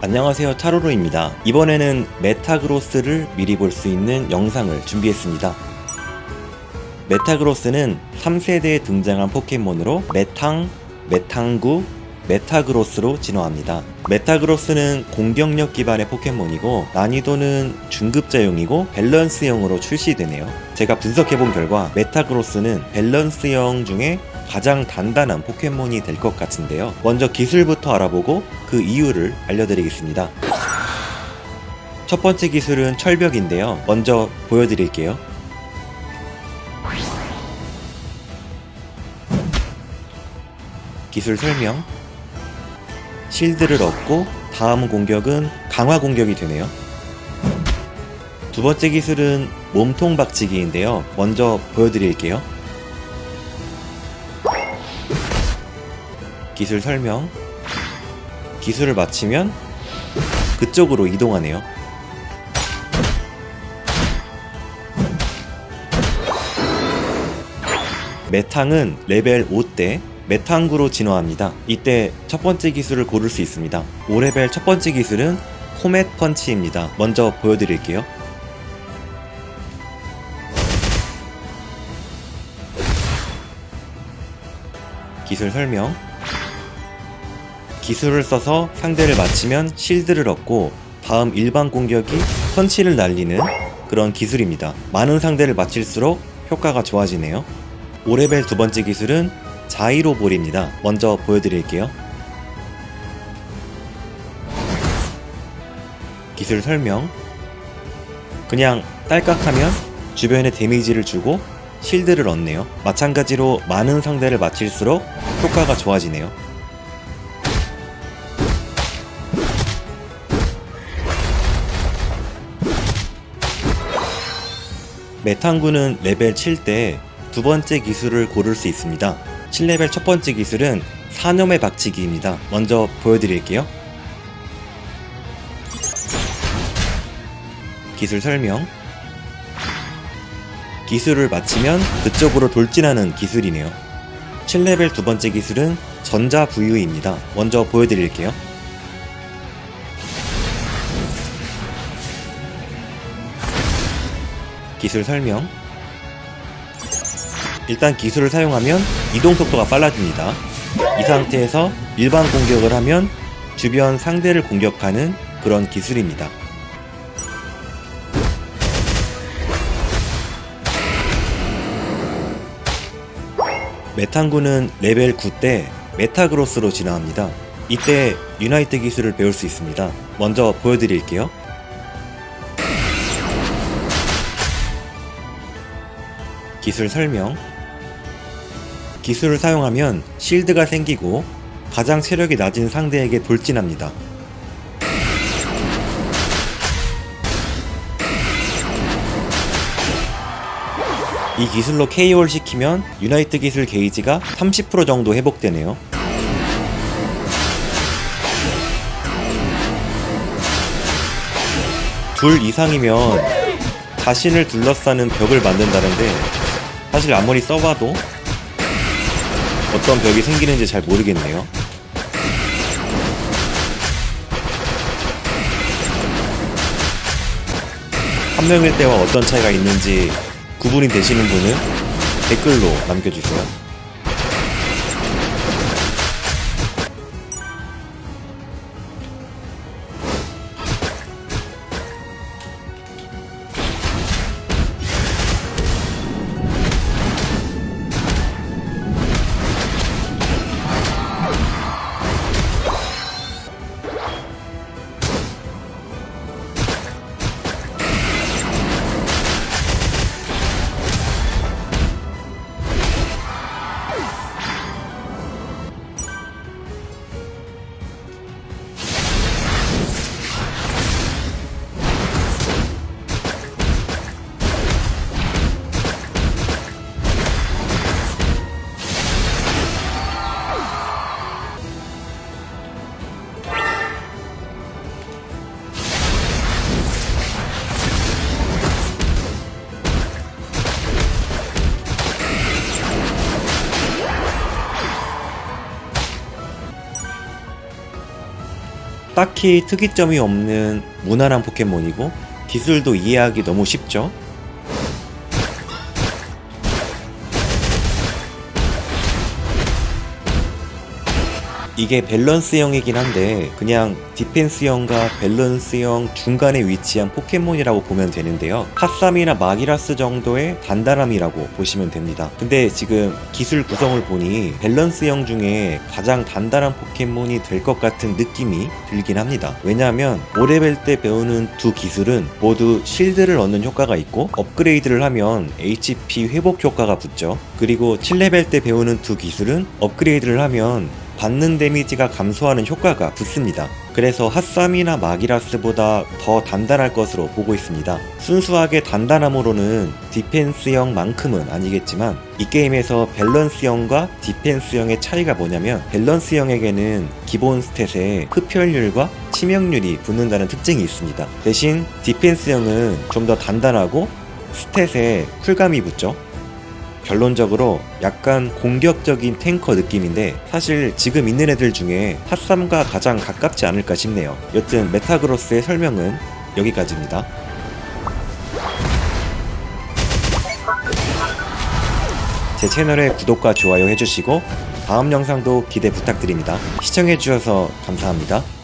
안녕하세요 타로로입니다. 이번에는 메타그로스를 미리 볼 수 있는 영상을 준비했습니다. 메타그로스는 3세대에 등장한 포켓몬으로 메탕, 메탕구, 메타그로스로 진화합니다. 메타그로스는 공격력 기반의 포켓몬이고 난이도는 중급자용이고 밸런스형으로 출시되네요. 제가 분석해본 결과 메타그로스는 밸런스형 중에 가장 단단한 포켓몬이 될 것 같은데요. 먼저 기술부터 알아보고 그 이유를 알려드리겠습니다. 첫 번째 기술은 철벽인데요. 먼저 보여드릴게요. 기술 설명. 실드를 얻고 다음 공격은 강화 공격이 되네요. 두 번째 기술은 몸통 박치기인데요. 먼저 보여드릴게요. 기술 설명. 기술을 마치면 그쪽으로 이동하네요. 메탕은 레벨 5때 메탕구로 진화합니다. 이때 첫 번째 기술을 고를 수 있습니다. 5레벨 첫 번째 기술은 코멧 펀치입니다. 먼저 보여드릴게요. 기술 설명. 기술을 써서 상대를 맞히면 실드를 얻고 다음 일반 공격이 펀치를 날리는 그런 기술입니다. 많은 상대를 맞힐수록 효과가 좋아지네요. 5레벨 두 번째 기술은 자이로볼입니다. 먼저 보여드릴게요. 기술 설명. 그냥 딸깍하면 주변에 데미지를 주고 실드를 얻네요. 마찬가지로 많은 상대를 맞힐수록 효과가 좋아지네요. 메탄구는 레벨 7 때 두 번째 기술을 고를 수 있습니다. 7레벨 첫 번째 기술은 사념의 박치기입니다. 먼저 보여드릴게요. 기술 설명. 기술을 마치면 그쪽으로 돌진하는 기술이네요. 7레벨 두 번째 기술은 전자 부유입니다. 먼저 보여드릴게요. 기술 설명. 일단 기술을 사용하면 이동 속도가 빨라집니다. 이 상태에서 일반 공격을 하면 주변 상대를 공격하는 그런 기술입니다. 메탄구는 레벨 9 때 메타그로스로 진화합니다. 이때 유나이트 기술을 배울 수 있습니다. 먼저 보여드릴게요. 기술 설명. 기술을 사용하면 실드가 생기고 가장 체력이 낮은 상대에게 돌진합니다. 이 기술로 KO를 시키면 유나이트 기술 게이지가 30% 정도 회복되네요. 둘 이상이면 자신을 둘러싸는 벽을 만든다는데 사실 아무리 써봐도 어떤 벽이 생기는지 잘 모르겠네요. 한 명일 때와 어떤 차이가 있는지 구분이 되시는 분은 댓글로 남겨주세요. 딱히 특이점이 없는 무난한 포켓몬이고 기술도 이해하기 너무 쉽죠. 이게 밸런스형이긴 한데 그냥 디펜스형과 밸런스형 중간에 위치한 포켓몬이라고 보면 되는데요. 핫삼이나 마기라스 정도의 단단함이라고 보시면 됩니다. 근데 지금 기술 구성을 보니 밸런스형 중에 가장 단단한 포켓몬이 될 것 같은 느낌이 들긴 합니다. 왜냐하면 5레벨 때 배우는 두 기술은 모두 실드를 얻는 효과가 있고 업그레이드를 하면 HP 회복 효과가 붙죠. 그리고 7레벨 때 배우는 두 기술은 업그레이드를 하면 받는 데미지가 감소하는 효과가 붙습니다. 그래서 핫삼이나 마기라스보다 더 단단할 것으로 보고 있습니다. 순수하게 단단함으로는 디펜스형만큼은 아니겠지만 이 게임에서 밸런스형과 디펜스형의 차이가 뭐냐면 밸런스형에게는 기본 스탯에 흡혈률과 치명률이 붙는다는 특징이 있습니다. 대신 디펜스형은 좀 더 단단하고 스탯에 쿨감이 붙죠. 결론적으로 약간 공격적인 탱커 느낌인데 사실 지금 있는 애들 중에 핫삼과 가장 가깝지 않을까 싶네요. 여튼 메타그로스의 설명은 여기까지입니다. 제 채널에 구독과 좋아요 해주시고 다음 영상도 기대 부탁드립니다. 시청해주셔서 감사합니다.